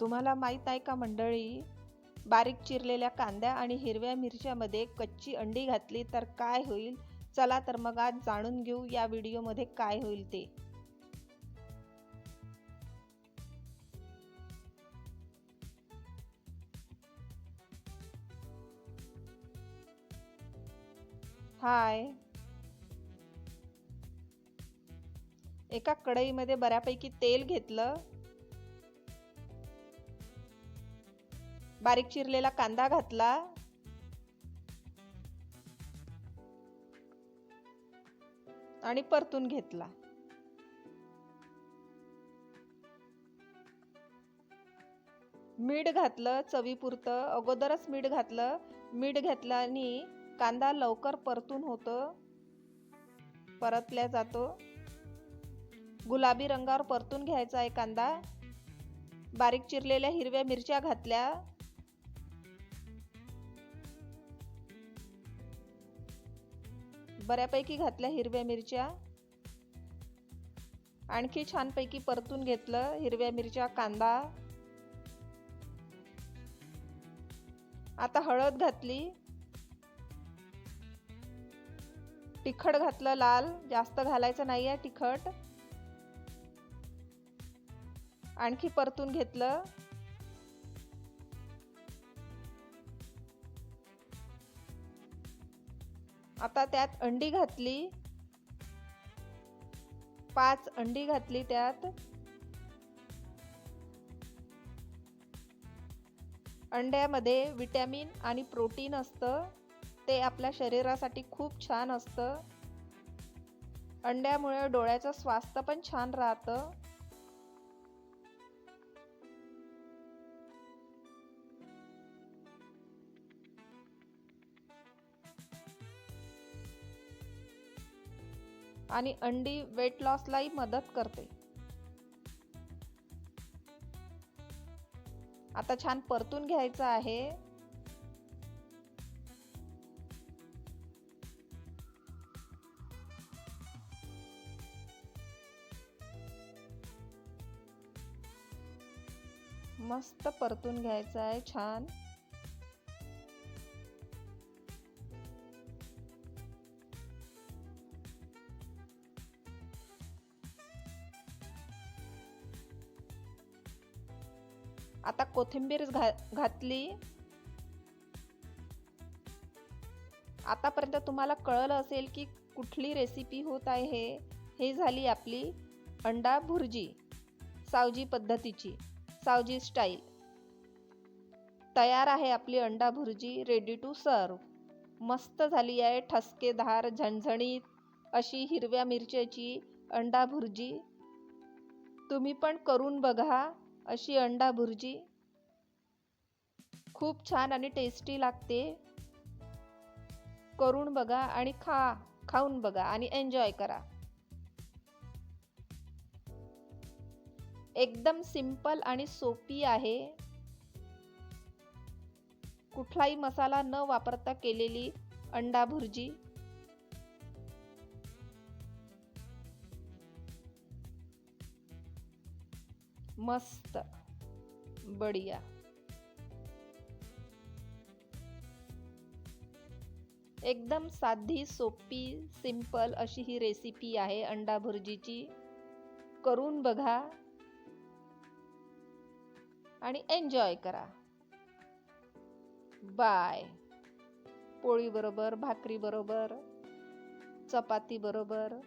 तुम्हाला माहीत आहे का मंडळी? बारीक चिरलेल्या कांद्या आणि हिरव्या मिरच्यामध्ये कच्ची अंडी घातली तर काय होईल? चला तर मग आज जाणून घेऊ या व्हिडिओमध्ये काय होईल ते. हाय. एका कढईमध्ये बऱ्यापैकी तेल घेतलं. बारीक चिरलेला कांदा घातला. आणि परतून घेतला. मीठ घातलं चवीपुरतं. अगोदरच मीठ घातलं. मीठ घातल्याने आणि कांदा लवकर परतून होतो. परतल्या जातो. गुलाबी रंगावर परतून घ्यायचा आहे कांदा. बारीक चिरलेल्या हिरव्या मिरच्या घातल्या. बऱ्यापैकी घातल्या हिरव्या मिरच्या. आणखी छानपैकी परतून घेतलं हिरव्या मिरच्या कांदा. आता हळद घातली. तिखट घातलं लाल जास्त घालायचं नाही आहे तिखट. आणखी परतून घेतलं. आता त्यात अंडी घातली. पाच अंडी घातली त्यात. अंड्यामध्ये विटॅमिन आणि प्रोटीन असतं. ते आपल्या शरीरासाठी खूप छान असतं. अंड्यामुळे डोळ्याचं स्वास्थ्य पण छान राहतं. आणि अंडी वेट लॉसलाही मदत करते. आता छान परतून घ्यायचं आहे. मस्त परतून घ्यायचं आहे छान. आता कोथिंबीर घा घातली. आतापर्यंत तुम्हाला कळलं असेल की कुठली रेसिपी होत आहे. हे हे झाली आपली अंडा भुर्जी सावजी पद्धतीची सावजी स्टाईल तयार आहे आपली अंडा भुर्जी रेडी टू सर्व मस्त झाली आहे ठसकेदार झणझणीत अशी हिरव्या मिरच्याची अंडा भुर्जी. तुम्ही पण करून बघा. अशी अंडा भुर्जी. खूप छान आणि टेस्टी लागते. करून बघा आणि खा खाऊन बघा आणि एन्जॉय करा. एकदम सिंपल आणि सोपी आहे. कुठलाही मसाला न वापरता केलेली अंडा भुर्जी. मस्त. बढिया. एकदम साधी सोपी सिंपल अशी ही रेसिपी आहे अंडा भुर्जीची. करून बघा. आणि एन्जॉय करा. बाय पोळी बरोबर भाकरी बरोबर चपाती बरोबर.